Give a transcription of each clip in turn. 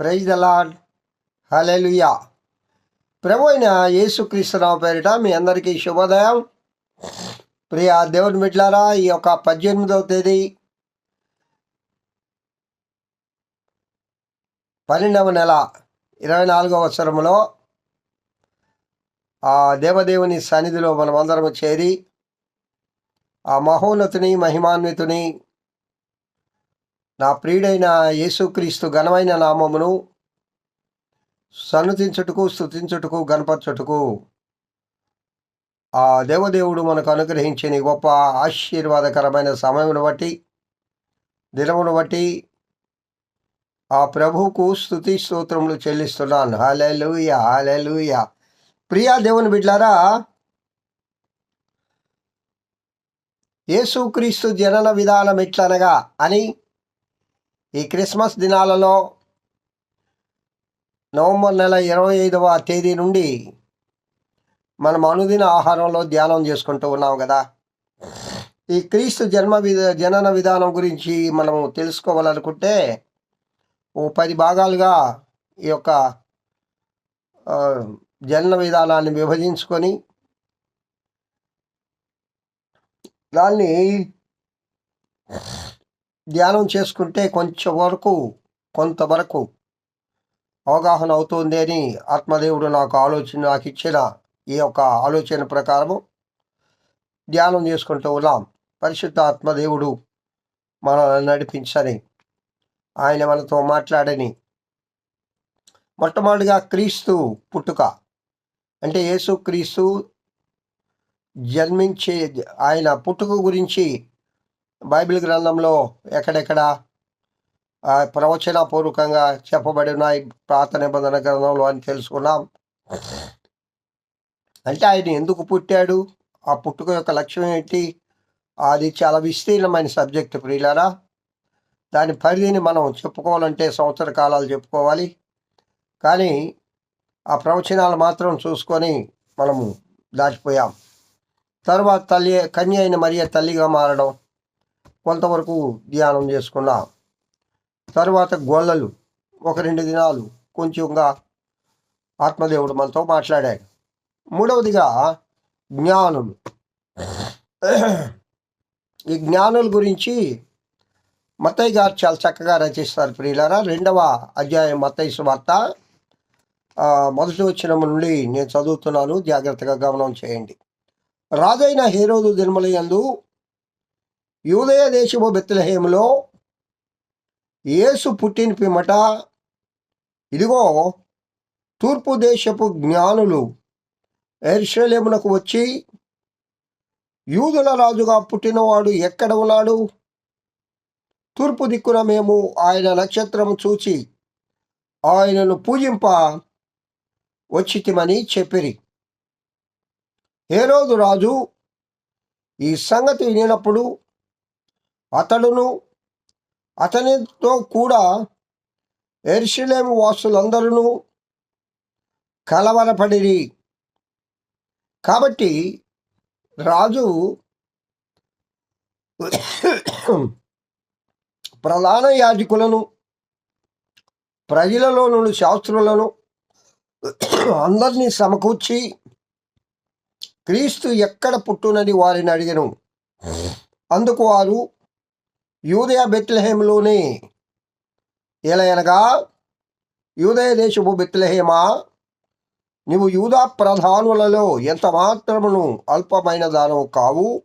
Praise the Lord hallelujah ప్రభు అయిన యేసుక్రీస్తురావు పేరిట మీ అందరికీ శుభోదయం. ప్రియ దేవుని మిట్లారా ఈ యొక్క పద్దెనిమిదవ తేదీ పన్నెండవ నెల ఇరవై నాలుగవ సంవత్సరంలో ఆ దేవదేవుని సన్నిధిలో మనమందరం చేరి ఆ మహోన్నతుని మహిమాన్వితుని నా ప్రియుడైన యేసుక్రీస్తు ఘనమైన నామమును సన్నతించుటకు స్థుతించుటకు గణపరచుటకు ఆ దేవదేవుడు మనకు అనుగ్రహించిన గొప్ప ఆశీర్వాదకరమైన సమయమును బట్టి దినమును బట్టి ఆ ప్రభువుకు స్థుతి స్తోత్రములు చెల్లిస్తున్నాను. హాలూయ హాలూయ ప్రియా దేవుని బిడ్లారా యేసుక్రీస్తు జనన విధానం ఎట్లనగా అని ఈ క్రిస్మస్ దినాలలో నవంబర్ నెల ఇరవై ఐదవ తేదీ నుండి మనం అనుదిన ఆహారంలో ధ్యానం చేసుకుంటూ ఉన్నాం కదా. ఈ క్రీస్తు జన్మ విధ జనన విధానం గురించి మనము తెలుసుకోవాలనుకుంటే ఓ పది భాగాలుగా ఈ యొక్క జనన విధానాన్ని విభజించుకొని దాన్ని ధ్యానం చేసుకుంటే కొంచెం వరకు కొంతవరకు అవగాహన అవుతుంది అని ఆత్మదేవుడు నాకు ఆలోచన నాకు ఇచ్చిన ఈ యొక్క ఆలోచన ప్రకారము ధ్యానం చేసుకుంటూ ఉన్నాం. పరిశుద్ధ ఆత్మదేవుడు మనల్ని నడిపించని ఆయన మనతో మాట్లాడని మొట్టమొదటిగా క్రీస్తు పుట్టుక. అంటే యేసు క్రీస్తు జన్మించే ఆయన పుట్టుక గురించి బైబిల్ గ్రంథంలో ఎక్కడెక్కడ ఆ, ప్రవచనపూర్వకంగా చెప్పబడి ఉన్నాయి నిబంధన గ్రంథంలో అని తెలుసుకున్నాం. అంటే ఆయన ఎందుకు పుట్టాడు? ఆ పుట్టుక యొక్క లక్ష్యం ఏంటి? అది చాలా విస్తీర్ణమైన సబ్జెక్ట్ ప్రియులారా. దాని పరిధిని మనం చెప్పుకోవాలంటే సంవత్సర కాలాలు చెప్పుకోవాలి. కానీ ఆ ప్రవచనాలు మాత్రం చూసుకొని మనము దాచిపోయాం. తర్వాత తల్లి కన్య అయిన మరియ తల్లిగా మారడం కొంతవరకు ధ్యానం చేసుకున్నా. తర్వాత గొల్లలు ఒక రెండు దినాలు కొంచెంగా ఆత్మదేవుడు మనతో మాట్లాడాడు. మూడవదిగా జ్ఞానులు ఈ జ్ఞానుల గురించి మత్తయ్య గారు చాలా చక్కగా రచిస్తారు ప్రియులారా. రెండవ అధ్యాయం మత్తయ్య వార్త మొదటి వచ్చిన నుండి నేను చదువుతున్నాను. జాగ్రత్తగా గమనం చేయండి. రాజైన హీరోదు దినములయందు యూదయ దేశము బెత్తలహేములో యేసు పుట్టిన పిమ్మట ఇదిగో తూర్పు దేశపు జ్ఞానులు ఎర్షలేమునకు వచ్చి యూదుల రాజుగా పుట్టినవాడు ఎక్కడ ఉన్నాడు? తూర్పు దిక్కున మేము ఆయన నక్షత్రము చూచి ఆయనను పూజింప వచ్చితిమని చెప్పిరి. హేరోదు రాజు ఈ సంగతి వినినప్పుడు అతడును అతనితో కూడా ఎర్షలేము వాసులందరూ కలవరపడిరి. కాబట్టి రాజు ప్రధాన యాజకులను ప్రజలలో నుండి శాస్త్రులను అందరినీ సమకూర్చి క్రీస్తు ఎక్కడ పుట్టునని వారిని అడిగను. అందుకు వారు యూదయ బెత్లహేములోనే ఎలయనగా యూదయ దేశపు బెత్లహేమా? నీవు యూదా ప్రధానులలో ఎంత మాత్రమును అల్పమైన దానవు కావు?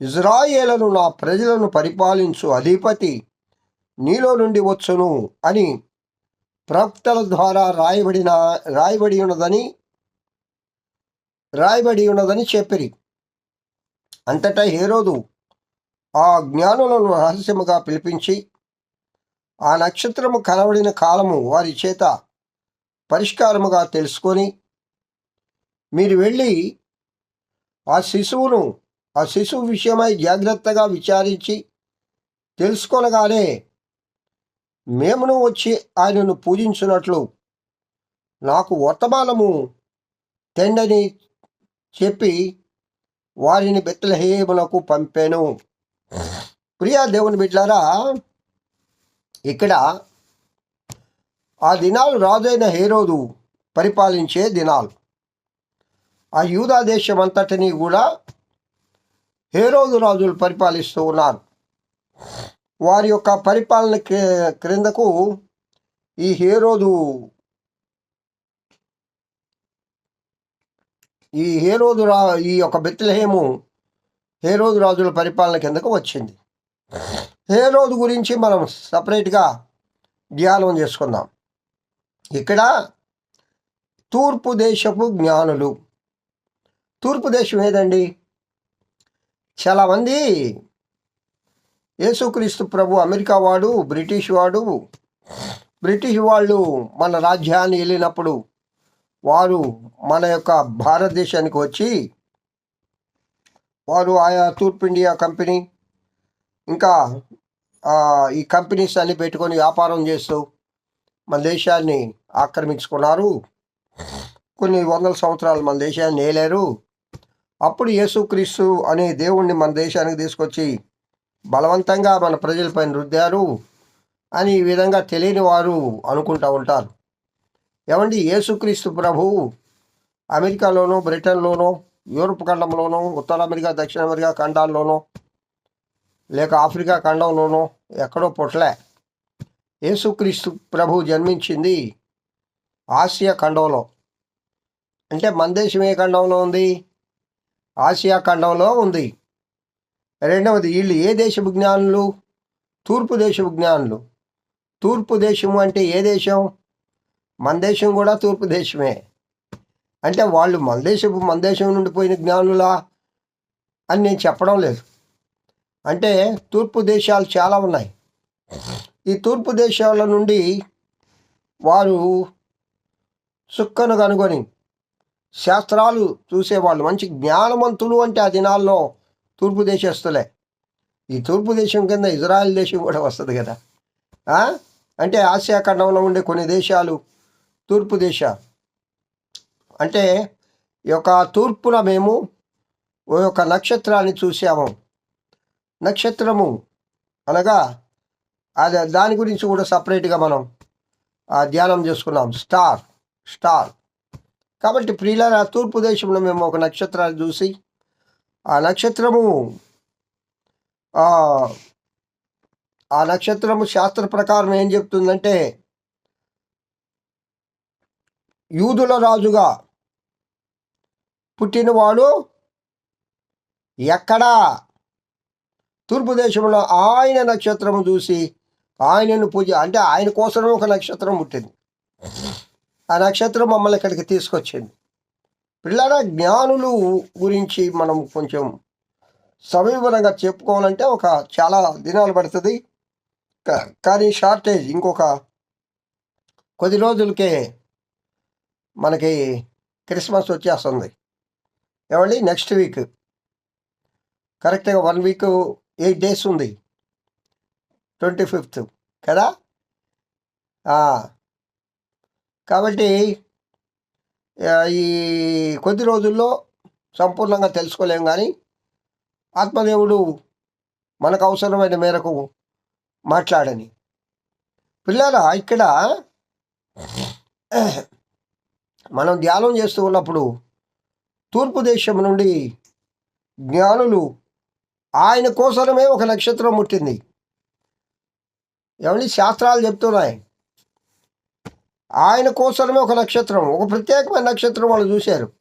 ఇజ్రాయేలను నా ప్రజలను పరిపాలించు అధిపతి నీలో నుండి వచ్చును అని ప్రవక్తల ద్వారా రాయబడిన రాయబడి ఉన్నదని రాయబడి ఉన్నదని చెప్పిరి. అంతటా హేరోదు ఆ జ్ఞానులను రహస్యముగా పిలిపించి ఆ నక్షత్రము కనబడిన కాలము వారి చేత పరిష్కారముగా తెలుసుకొని మీరు వెళ్ళి ఆ శిశువును ఆ శిశువు విషయమై జాగ్రత్తగా విచారించి తెలుసుకొనగానే మేమును వచ్చి ఆయనను పూజించినట్లు నాకు వర్తమానము తెండని చెప్పి వారిని బెత్తలహేమునకు పంపాను. ప్రియా దేవుని బిడ్డారా ఇక్కడ ఆ దినాలు రాజైన హేరోదు పరిపాలించే దినాలు. ఆ యూదా దేశం అంతటిని కూడా హేరోదు రాజులు పరిపాలిస్తూ ఉన్నారు. వారి యొక్క పరిపాలన క్రిందకు ఈ హేరోదు ఈ హేరోదు రా ఈ యొక్క బెత్లహేము హేరోదు రాజుల పరిపాలన కిందకు వచ్చింది. హేరోదు గురించి మనం సపరేట్గా ధ్యానం చేసుకుందాం. ఇక్కడ తూర్పు దేశపు జ్ఞానులు. తూర్పు దేశం ఏదండి? చాలామంది యేసుక్రీస్తు ప్రభు అమెరికా వాడు బ్రిటిష్ వాడు. బ్రిటిష్ వాళ్ళు మన రాజ్యాన్ని వెళ్ళినప్పుడు వారు మన యొక్క భారతదేశానికి వచ్చి వారు ఆయా తూర్పు ఇండియా కంపెనీ ఇంకా ఈ కంపెనీస్ అన్ని పెట్టుకొని వ్యాపారం చేస్తూ మన దేశాన్ని ఆక్రమించుకున్నారు. కొన్ని వందల సంవత్సరాలు మన దేశాన్ని నేలేరు అప్పుడు యేసుక్రీస్తు అనే దేవుణ్ణి మన దేశానికి తీసుకొచ్చి బలవంతంగా మన ప్రజలపైన రుద్దారు అని ఈ విధంగా తెలియని వారు అనుకుంటూ ఉంటారు. ఏమండి యేసుక్రీస్తు ప్రభు అమెరికాలోనో బ్రిటన్లోనో యూరప్ ఖండంలోనో ఉత్తర అమెరికా దక్షిణ అమెరికా ఖండాల్లోనో లేక ఆఫ్రికా ఖండంలోనో ఎక్కడో పుట్టలే. యేసుక్రీస్తు ప్రభు జన్మించింది ఆసియా ఖండంలో. అంటే మన దేశం ఏ ఖండంలో ఉంది? ఆసియా ఖండంలో ఉంది. రెండవది వీళ్ళు ఏ దేశపు జ్ఞానులు? తూర్పు దేశపు జ్ఞానులు. తూర్పు దేశం అంటే ఏ దేశం? మన దేశం కూడా తూర్పు దేశమే. అంటే వాళ్ళు మన దేశపు మన దేశం నుండి పోయిన జ్ఞానులా అని నేను చెప్పడం లేదు. అంటే తూర్పు దేశాలు చాలా ఉన్నాయి. ఈ తూర్పు దేశాల నుండి వారు సుక్కను కనుగొని శాస్త్రాలు చూసేవాళ్ళు. మంచి జ్ఞానవంతులు అంటే ఆ దినాల్లో తూర్పు దేశస్తులే. ఈ తూర్పు దేశం కింద ఇజ్రాయెల్ దేశం కూడా వస్తుంది కదా. అంటే ఆసియా ఖండంలో ఉండే కొన్ని దేశాలు తూర్పు దేశాలు అంటే ఈ యొక్క తూర్పున మేము ఓ యొక్క నక్షత్రాన్ని చూసాము. నక్షత్రము. అనగా అది దాని గురించి కూడా సపరేట్గా మనం ధ్యానం చేసుకున్నాం. Star star. కాబట్టి ప్రియుల తూర్పు దేశంలో మేము ఒక నక్షత్రాన్ని చూసి ఆ నక్షత్రము ఆ, ఆ నక్షత్రము శాస్త్ర ప్రకారం ఏం చెప్తుందంటే యూదుల రాజుగా పుట్టినవాడు ఎక్కడా తూర్పు దేశంలో ఆయన నక్షత్రము చూసి ఆయనను పూజ అంటే ఆయన కోసమే ఒక నక్షత్రం పుట్టింది. ఆ నక్షత్రం మమ్మల్ని ఇక్కడికి తీసుకొచ్చింది. పిల్లల జ్ఞానులు గురించి మనం కొంచెం సమీపంగా చెప్పుకోవాలంటే ఒక చాలా దినాలు పడుతుంది. కా- కానీ షార్టేజ్ ఇంకొక కొద్ది రోజులకే మనకి క్రిస్మస్ వచ్చేస్తుంది. ఏమండి? Next week. కరెక్ట్గా వన్ వీక్ ఎయిట్ డేస్ ఉంది. ట్వంటీ ఫిఫ్త్ కదా? కాబట్టి ఈ కొద్ది రోజుల్లో సంపూర్ణంగా తెలుసుకోలేం కానీ ఆత్మదేవుడు మనకు అవసరమైన మేరకు మాట్లాడని. పిల్లరా ఇక్కడ మనం ధ్యానం చేస్తూ ఉన్నప్పుడు తూర్పు దేశం నుండి జ్ఞానులు ఆయన కోసమే ఒక నక్షత్రం పుట్టింది. ఏమండి? శాస్త్రాలు చెప్తున్నాయి. ఆయన కోసమే ఒక నక్షత్రం. ఒక ప్రత్యేకమైన నక్షత్రం వాళ్ళు చూశారు.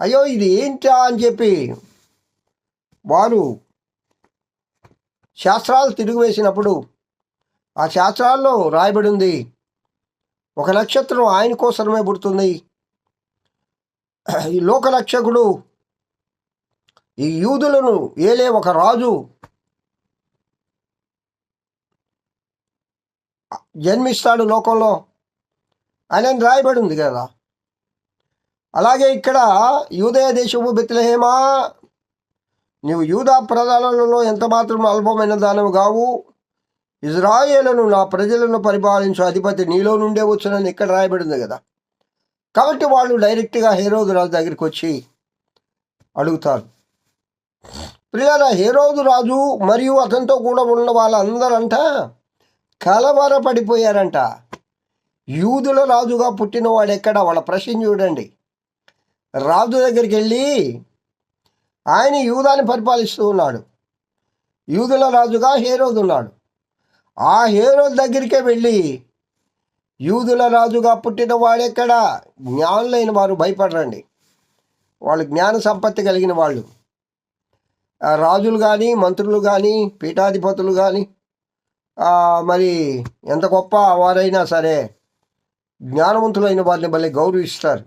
అయ్యో ఇది ఏంటా అని చెప్పి వారు శాస్త్రాలు తిరిగి వేసినప్పుడు ఆ శాస్త్రాల్లో రాయబడి ఉంది ఒక నక్షత్రం ఆయన కోసమే పుడుతుంది. ఈ లోకరక్షకుడు ఈ యూదులను ఏలే ఒక రాజు జన్మిస్తాడు లోకంలో అని రాయబడి ఉంది కదా. అలాగే ఇక్కడ యూదయ దేశము బెత్లహేమా నీవు యూదా ప్రజలలో ఎంత మాత్రం అల్పమైన దానము కావు. ఇజ్రాయేలను నా ప్రజలను పరిపాలించు అధిపతి నీలో నుండే వచ్చునని ఇక్కడ రాయబడింది కదా. కాబట్టి వాళ్ళు డైరెక్ట్గా హేరోదు రాజు దగ్గరికి వచ్చి అడుగుతారు. ప్రియాల హేరోదు రాజు మరియు అతనితో కూడా ఉన్న వాళ్ళందరంట కలవరపడిపోయారంట. యూదుల రాజుగా పుట్టినవాడు ఎక్కడ? వాళ్ళ ప్రశ్న చూడండి. రాజు దగ్గరికి వెళ్ళి ఆయన యూదాన్ని పరిపాలిస్తూ ఉన్నాడు. యూదుల రాజుగా హేరోదు ఉన్నాడు. ఆ హేరోదు దగ్గరికే వెళ్ళి యూదుల రాజుగా పుట్టిన వాడెక్కడ జ్ఞానులైన వారు భయపడరండి. వాళ్ళు జ్ఞాన సంపత్తి కలిగిన వాళ్ళు. రాజులు కానీ మంత్రులు కానీ పీఠాధిపతులు కానీ మరి ఎంత గొప్ప వారైనా సరే జ్ఞానవంతులైన వారిని భలే గౌరవిస్తారు.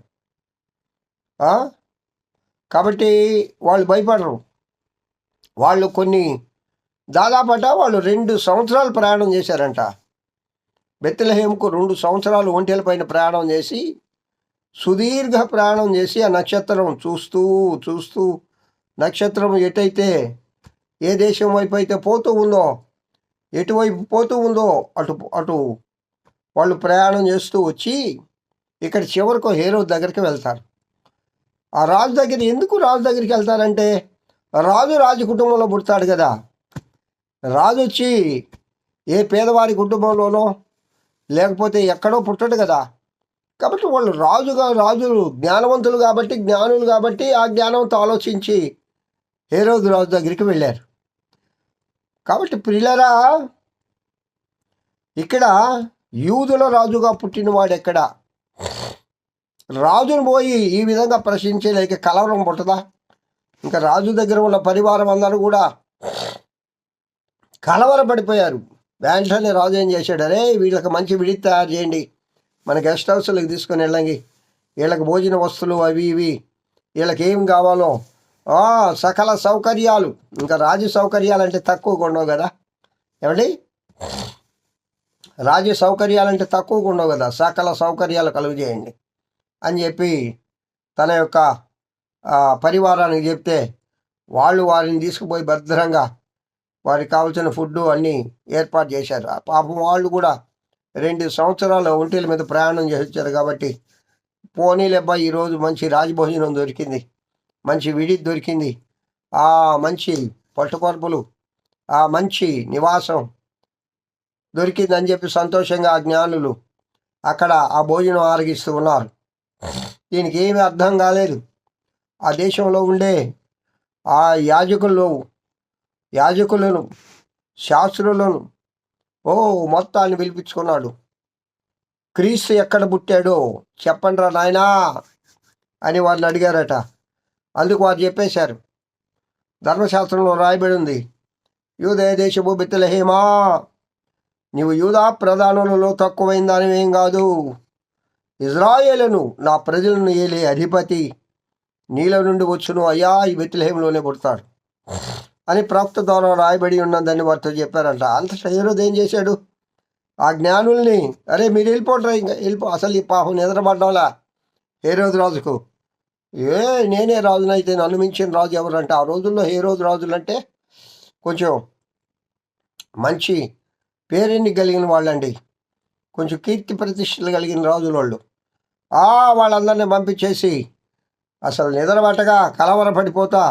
కాబట్టి వాళ్ళు భయపడరు. వాళ్ళు కొన్ని దాదాపట వాళ్ళు రెండు సంవత్సరాలు ప్రయాణం చేశారంట. బెత్తలహేముకు రెండు సంవత్సరాలు ఒంటెల పైన ప్రయాణం చేసి సుదీర్ఘ ప్రయాణం చేసి ఆ నక్షత్రం చూస్తూ చూస్తూ నక్షత్రం ఎటైతే ఏ దేశం వైపు అయితే పోతూ ఉందో ఎటువైపు పోతూ ఉందో అటు అటు వాళ్ళు ప్రయాణం చేస్తూ వచ్చి ఇక్కడ చివరకు హేరో దగ్గరికి వెళ్తారు. ఆ రాజు దగ్గర ఎందుకు రాజు దగ్గరికి వెళ్తారంటే రాజు రాజు కుటుంబంలో పుడతాడు కదా. రాజు వచ్చి ఏ పేదవారి కుటుంబంలోనో లేకపోతే ఎక్కడో పుట్టడు కదా. కాబట్టి వాళ్ళు రాజుగా రాజులు జ్ఞానవంతులు కాబట్టి జ్ఞానులు కాబట్టి ఆ జ్ఞానంతో ఆలోచించి హేరోదు రాజు దగ్గరికి వెళ్ళారు. కాబట్టి పిల్లరా ఇక్కడ యూదుల రాజుగా పుట్టినవాడు ఎక్కడ రాజును పోయి ఈ విధంగా ప్రశ్నించలేక కలవరం పుట్టదా? ఇంకా రాజు దగ్గర ఉన్న పరివారం అందరూ కూడా కలవరపడిపోయారు వెంటనే రాజు ఏం చేశాడు? అరే వీళ్ళకి మంచి విడి తయారు చేయండి. మన గెస్ట్ హౌస్లకు తీసుకొని వెళ్ళండి. వీళ్ళకి భోజన వస్తువులు అవి ఇవి. వీళ్ళకి ఏం కావాలో సకల సౌకర్యాలు. ఇంకా రాజు సౌకర్యాలు అంటే తక్కువగా ఉండవు కదా. ఏమండి? రాజు సౌకర్యాలంటే తక్కువగా ఉండవు కదా. సకల సౌకర్యాలు కలుగు చేయండి. అని చెప్పి తన యొక్క పరివారానికి చెప్తే వాళ్ళు వారిని తీసుకుపోయి భద్రంగా వారికి కావాల్సిన ఫుడ్ అన్నీ ఏర్పాటు చేశారు. ఆ పాపం వాళ్ళు కూడా రెండు సంవత్సరాలు ఒంటిల మీద ప్రయాణం చేసి వచ్చారు కాబట్టి పోనీలెబ్బా ఈరోజు మంచి రాజభోజనం దొరికింది. మంచి విడి దొరికింది. ఆ మంచి పట్టుకొరుపులు ఆ మంచి నివాసం దొరికిందని చెప్పి సంతోషంగా ఆ జ్ఞానులు అక్కడ ఆ భోజనం ఆరగిస్తూ ఉన్నారు. దీనికి ఏమీ అర్థం కాలేదు. ఆ దేశంలో ఉండే ఆ యాజకులు యాజకులను శాస్త్రులను ఓ మొత్తాన్ని పిలిపించుకున్నాడు. క్రీస్తు ఎక్కడ పుట్టాడో చెప్పండి రా నాయనా అని వాళ్ళు అడిగారట. అందుకు వారు చెప్పేశారు. ధర్మశాస్త్రంలో రాయబడి ఉంది యూదయ దేశము బిత్తలహేమా నీవు యూదా ప్రధానులలో తక్కువైన దానివేం కాదు. ఇజ్రాయేలను నా ప్రజలను ఏలే అధిపతి నీలో నుండి వచ్చును అయ్యా ఈ బెత్తలహేంలోనే పుడతాడు అని ప్రవక్త ద్వారా రాయబడి ఉన్నదని వారితో చెప్పారంట. అంత హీరోది ఏం చేశాడు? ఆ జ్ఞానుల్ని అరే మీరు వెళ్ళిపోండి ఇంకా వెళ్ళిపో అసలు ఈ పాపం నిద్రపడ్డంలా? హేరోదు రాజుకు ఏ నేనే రాజునైతే నన్ను మించిన రాజు ఎవరంటే ఆ రోజుల్లో ఏ రోజు రాజులంటే కొంచెం మంచి పేరెన్ని కలిగిన వాళ్ళండి. కొంచెం కీర్తి ప్రతిష్టలు కలిగిన రాజులు వాళ్ళు ఆ వాళ్ళందరినీ పంపించేసి అసలు నిద్రబట్టగా కలవరపడిపోతా.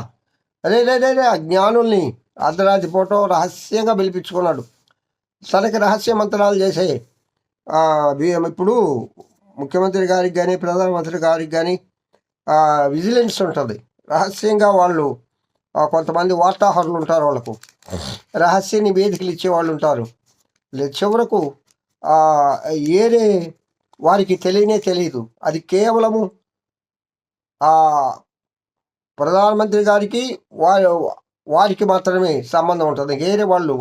అదే రే ఆ జ్ఞానుల్ని అర్ధరాత్రి పూట రహస్యంగా పిలిపించుకున్నాడు. తనకి రహస్య మంత్రాలు చేసే ఇప్పుడు ముఖ్యమంత్రి గారికి కానీ ప్రధానమంత్రి గారికి కానీ విజిలెన్స్ ఉంటుంది. రహస్యంగా వాళ్ళు కొంతమంది వార్తాహరులు ఉంటారు వాళ్ళకు. రహస్య నివేదికలు ఇచ్చే వాళ్ళు ఉంటారు. చివరకు ఏరే వారికి తెలియనే తెలియదు అది కేవలము ప్రధానమంత్రి గారికి వారి వారికి మాత్రమే సంబంధం ఉంటుంది. వేరే వాళ్ళు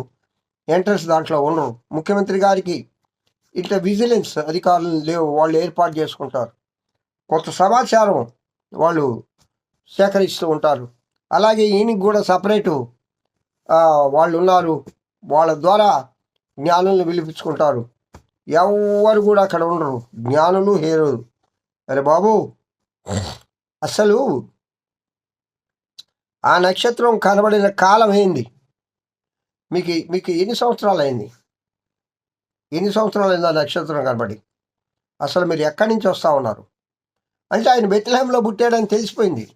ఎంట్రన్స్ దాంట్లో ఉండరు. ముఖ్యమంత్రి గారికి ఇట్లా విజిలెన్స్ అధికారులు లేవు. వాళ్ళు ఏర్పాటు చేసుకుంటారు. కొంత సమాచారం వాళ్ళు సేకరిస్తూ ఉంటారు. అలాగే ఈయనకి కూడా సపరేటు వాళ్ళు ఉన్నారు. వాళ్ళ ద్వారా జ్ఞానులను పిలిపించుకుంటారు ఎవరు కూడా అక్కడ ఉండరు. జ్ఞానులు హేరు అరే బాబు అసలు ఆ నక్షత్రం కనబడిన కాలం ఏంది? మీకు మీకు ఎన్ని సంవత్సరాలు అయింది? ఎన్ని సంవత్సరాలు అయింది ఆ నక్షత్రం కనబడి? అసలు మీరు ఎక్కడి నుంచి వస్తూ ఉన్నారు? అంటే ఆయన బెత్లహంలో పుట్టాడని తెలిసిపోయింది.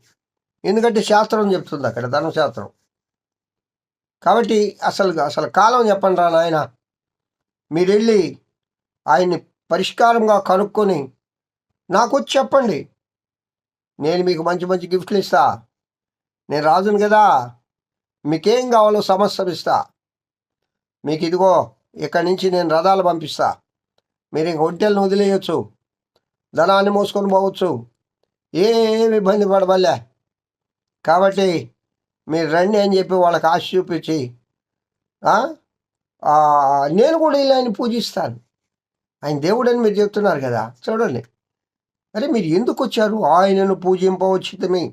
ఎందుకంటే శాస్త్రం చెప్తుంది అక్కడ ధర్మశాస్త్రం. కాబట్టి అసలు అసలు కాలం చెప్పండి రా నాయన. మీరు వెళ్ళి ఆయన్ని పరిష్కారంగా కనుక్కొని నాకు వచ్చి చెప్పండి. నేను మీకు మంచి మంచి గిఫ్ట్లు ఇస్తా. నేను రాజును కదా మీకేం కావాలో సమస్యలు ఇస్తా. మీకు ఇదిగో ఇక్కడి నుంచి నేను రథాలు పంపిస్తా. మీరు ఇంక ఒంటెలను వదిలేయచ్చు. ధనాన్ని మోసుకొని పోవచ్చు. ఏమి ఇబ్బంది పడబల్లే. కాబట్టి మీరు రండి అని చెప్పి వాళ్ళకి ఆశ చూపించి నేను కూడా ఇలా ఆయన పూజిస్తాను. ఆయన దేవుడని మీరు చెప్తున్నారు కదా చూడండి. అరే మీరు ఎందుకు వచ్చారు? ఆయనను పూజింపవచ్చితమే.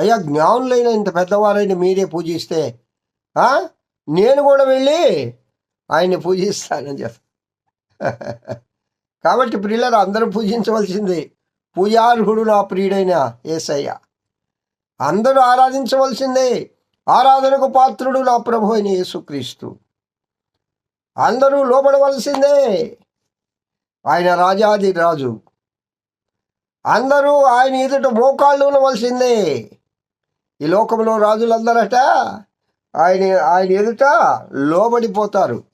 అయ్యా జ్ఞానులైన ఇంత పెద్దవారైన మీరే పూజిస్తే నేను కూడా వెళ్ళి ఆయన్ని పూజిస్తానని చెప్తాను కాబట్టి ప్రియులరు అందరూ పూజించవలసిందే. పూజార్హుడు నా ప్రియుడైన ఏసయ్య. అందరూ ఆరాధించవలసిందే. ఆరాధనకు పాత్రుడు నా ప్రభు అయిన యేసుక్రీస్తు. అందరూ లోపడవలసిందే ఆయన రాజాది రాజు. అందరూ ఆయన ఎదుట మోకాళ్ళు ఉండవలసిందే ఈ లోకంలో రాజులందరట ఆయన ఆయన ఎదుట లోబడిపోతారు.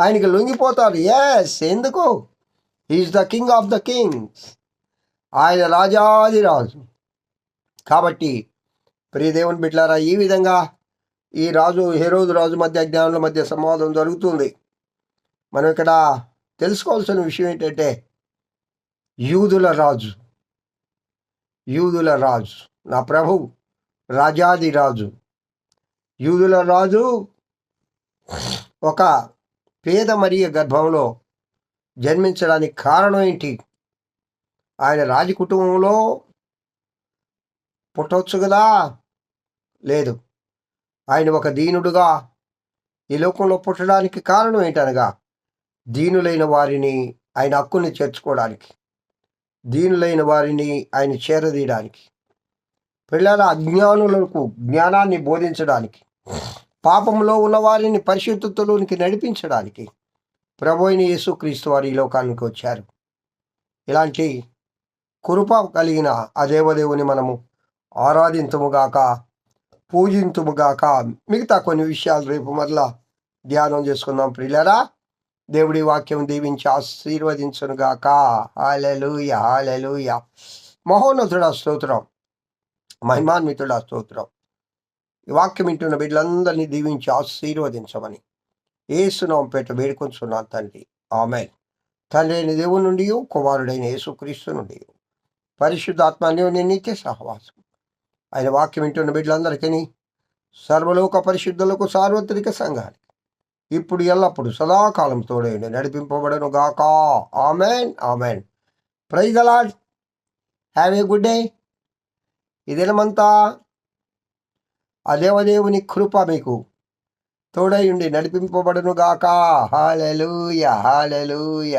ఆయనకి లొంగిపోతారు. ఎస్ ఎందుకు? Is the king of the kings ఆయన రాజాది రాజు. కాబట్టి ప్రియదేవుని బిడ్డారా ఈ విధంగా ఈ రాజు హేరోదు రాజు మధ్య జ్ఞానుల మధ్య సంవాదం జరుగుతుంది. మనం ఇక్కడ తెలుసుకోవాల్సిన విషయం ఏంటంటే యూదుల రాజు. యూదుల రాజు. నా ప్రభు రాజాది రాజు. యూదుల రాజు ఒక పేద మరియ గర్భంలో జన్మించడానికి కారణం ఏంటి? ఆయన రాజ కుటుంబంలో పుట్టవచ్చు కదా? లేదు. ఆయన ఒక దీనుడుగా ఈ లోకంలో పుట్టడానికి కారణం ఏంటనగా దీనులైన వారిని ఆయన హక్కుని చేర్చుకోవడానికి దీనులైన వారిని ఆయన చేరదీయడానికి పిల్లల అజ్ఞానులకు జ్ఞానాన్ని బోధించడానికి పాపంలో ఉన్న వారిని పరిశుద్ధతలోనికి నడిపించడానికి ప్రభు అయిన యేసుక్రీస్తు వారు ఈ లోకానికి వచ్చారు. ఇలాంటి కృప కలిగిన ఆ దేవదేవుని మనము ఆరాధింతుముగాక పూజింతుముగాక మిగతా కొన్ని విషయాలు రేపు మరలా ధ్యానం చేసుకుందాం ప్రియులరా. దేవుడి వాక్యం దీవించి ఆశీర్వదించునుగాక. హాలెలూయ హాలెలూయ మహోన్నతుడ స్తోత్రం మహిమాన్వితుడ స్తోత్రం. ఈ వాక్యం వింటున్న బిడ్డలందరినీ దీవించి ఆశీర్వదించమని. ఏసునాం పేట వేడుకొంచున్నాను తండ్రి. ఆమె తండ్రి అయిన దేవుని నుండి కుమారుడైన యేసుక్రీస్తు నుండి. పరిశుద్ధాత్మ అన్యోన్య నిత్య సహవాసం. ఆయన వాక్యం వింటున్న బిడ్డలందరికీ సర్వలోక పరిశుద్ధులకు సార్వత్రిక సంఘానికి ఇప్పుడు ఎల్లప్పుడు సదాకాలం తోడేయండి నడిపింపబడను గాక amen. Amen. Praise the Lord have a good day. ఈ దినమంతా ఆ దేవదేవుని కృప మీకు తోడై ఉండి నడిపింపబడును గాక హాలెలూయ హాలెలూయ